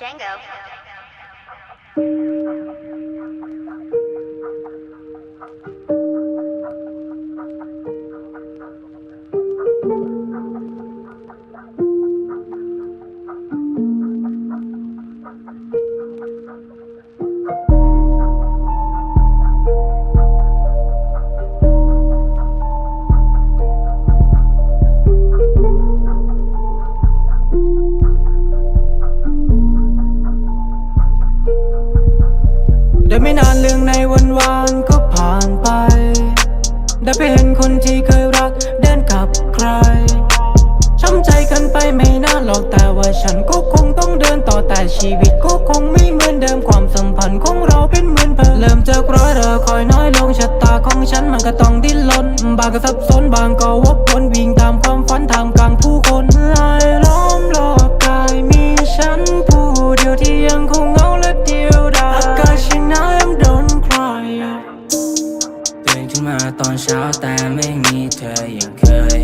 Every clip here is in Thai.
Django. ได้ไม่นานเรื่องในวันวานก็ผ่านไป ได้ไปเห็นคนที่เคยรักเดินกับใคร ช้ำใจกันไปไม่น่าหรอกแต่ว่าฉันก็คงต้องเดินต่อแต่ชีวิตก็คงไม่เหมือนเดิมความสัมพันธ์ของเราเป็นเหมือนเดิมเริ่มจากร้อยเรอคอยน้อยลงชะตาของฉันมันก็ต้องดิ้นรนบางก็สับสนบางก็วกวนวิ่งตามความฝันทา ตอนเช้าแต่ไม่มีเธออย่างเคย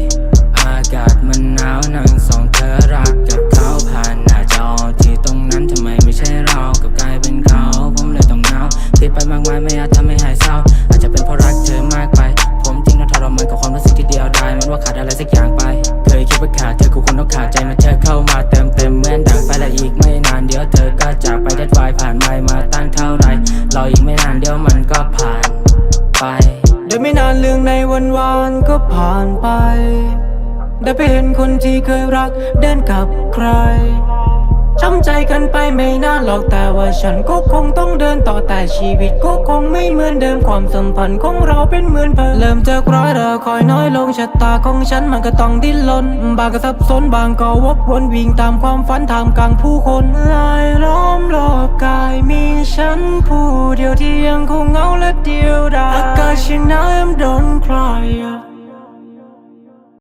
อากาศมันหนาวนั่งสองเธอรักกับเขาผ่านหน้าจอที่ตรงนั้นทำไมไม่ใช่เรากับกลายเป็นเขาผมเลยต้องเหงาคิดไปมากมายไม่อาจทำให้หายเศร้า อาจจะเป็นเพราะรักเธอมากไป ผมจริงต้องทรมานกับความรู้สึกที่เดียวดายมันว่าขาดอะไรสักอย่างไป เคยคิดว่าขาดเธอคือคนต้องขาดใจมาเธอเข้ามาเติมเต็มเหมือนดังไฟและอีกไม่นานเดี๋ยวเธอก็จากไปเด็ดไฟผ่านไปมาตั้งเท่าไรรออีกไม่นานเดี๋ยวมันก็ผ่าน รื่องในวันวานก็ผ่านไป ได้ไปเห็นคนที่เคยรักเดินกับใครช้ำใจกันไปไม่น่าหรอกแต่ว่าฉันก็คงต้องเดินต่อแต่ชีวิตก็คงไม่เหมือนเดิมความสัมพันธ์ของเราเป็นเหมือนเดิมเริ่มจากร้อยเรอคอยน้อยลงชะตาของฉันมันก็ต้องดิ้นรนบางก็สับสนบางก็วกวนวิ่งตามความฝันทามกลางผู้คนลายล้อมรอบกายมีฉันผู้เดียวที่ยังคงเหงาและเดียวดายอากาศฉัน I'm don't prior